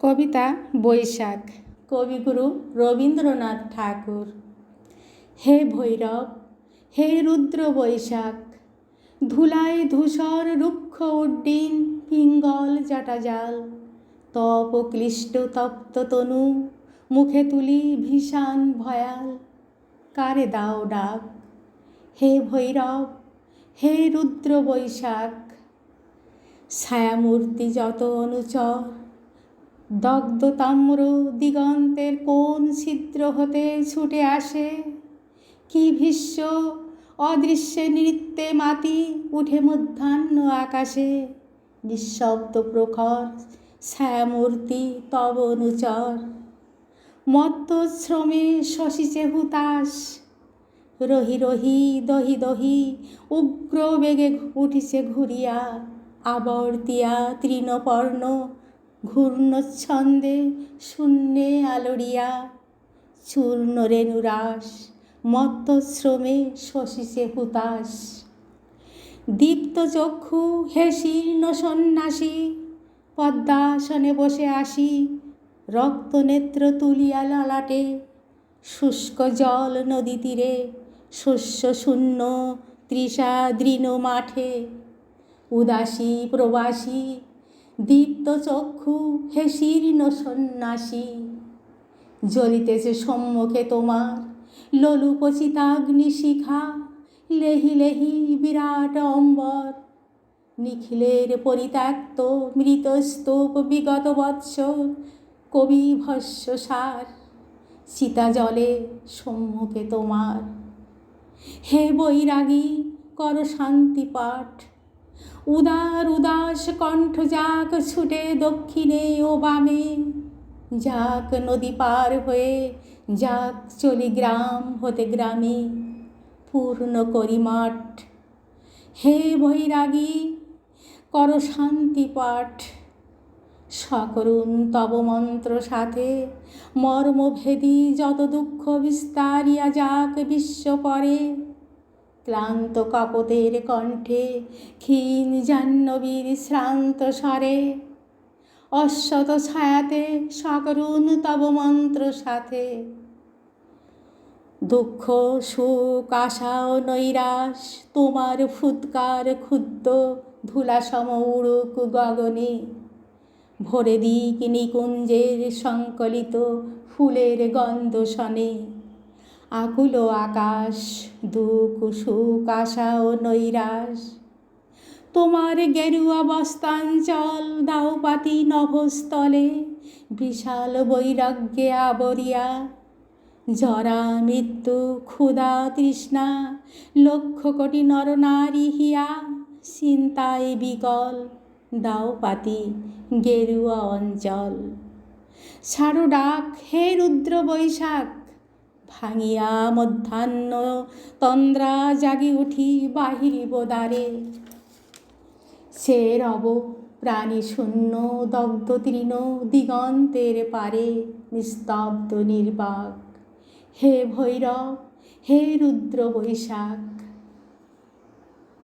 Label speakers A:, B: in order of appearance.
A: কবিতা বৈশাখ। কবিগুরু রবীন্দ্রনাথ ঠাকুর। হে ভৈরব, হে রুদ্র বৈশাখ ধুলায় ধূসর রুক্ষ উড্ডিন, পিঙ্গল জটাজাল তপ ক্লিষ্ট তপ্ত তনু, মুখে তুলি ভীষণ ভয়াল। কারে দাও ডাক, হে ভৈরব, হে রুদ্র বৈশাখ, ছায়ামূর্তি যত অনুচর দগ্ধ তাম্র দিগন্তের কোন ছিদ্র হতে ছুটে আসে? কি ভীষ্ম অদৃশ্যে নৃত্যে মাতি উঠে মধ্যাহ্ন আকাশে? নিঃশব্দ প্রখর ছায়ামূর্তি তব অনুচর। মত্ত শ্রমে শশিছে হুতাশ। রহি রহি দহি দহি উগ্র বেগে উঠিছে ঘুরিয়া, আবর্তিয়া তৃণপর্ণ ঘূর্ণচ্ছন্দে শূন্যে আলোড়িয়া চূর্ণ রেণুরাস মত্তশ্রমে শশিছে হুতাশ। দীপ্ত চক্ষু হে শীর্ণ সন্ন্যাসী পদ্মাসনে বসে আসি, রক্তনেত্র তুলিয়া ললাটে, শুষ্ক জল নদী তীরে, শস্য শূন্য তৃষা দৃণ মাঠে। উদাসী প্রবাসী দীপ্ত চক্ষু হে শীর্ণ সন্ন্যাসী, জ্বলিতেছে সম্মুখে তোমার ললুপচিতাগ্নি শিখা লেহি লেহি বিরাট অম্বর, নিখিলের পরিত্যক্ত মৃত স্তূপ বিগত বৎসর কবি ভস্য সার সীতা জলে সম্মুখে তোমার। হে বৈরাগী, কর শান্তি পাঠ উদার উদাস কণ্ঠ যাক ছুটে দক্ষিণে ও বামে। যাক নদী পার হয়ে, যাক চলি গ্রাম হতে গ্রামে। পূর্ণ করি মাঠ। হে বৈরাগী, কর শান্তি পাঠ। সকরুণ তব মন্ত্র সাথে, মর্মভেদী যত দুঃখ বিস্তারিয়া যাক বিশ্ব পরে। ক্লান্ত কপতের কণ্ঠে, ক্ষীণ জাহ্নবীর শ্রান্ত স্বরে, অশ্বত ছায়াতে সকরুণ তব মন্ত্র সাথে। দুঃখ, সুখ, আশা ও নৈরাশ, তোমার ফুৎকার ক্ষুদ্র ধুলাসম উড়ুক গগনে। ভরে দিক নিকুঞ্জের সংকলিত ফুলের গন্ধ শনে। আকুল আকাশ, দুঃখ, সুখ, আশা ও নৈরাশ। তোমার গেরুয়া বস্তাঞ্চল দাওপাতি নভস্থলে, বিশাল বৈরাগ্যে আবরিয়া। জরা মৃত্যু, ক্ষুধা, তৃষ্ণা, লক্ষ কোটি নরনারী হিয়া, চিন্তায় বিকল দাওপাতি গেরুয়া অঞ্চল। ছাড়ো ডাক, হে রুদ্র বৈশাখ ভাঙিয়া মধ্যাহ্ন তন্দ্রা জাগি উঠি বাহিরি বোদারে সে রব প্রাণী শূন্য দগ্ধ তৃণ দিগন্তের পারে নিস্তব্ধ নির্বাক। হে ভৈরব, হে রুদ্র বৈশাখ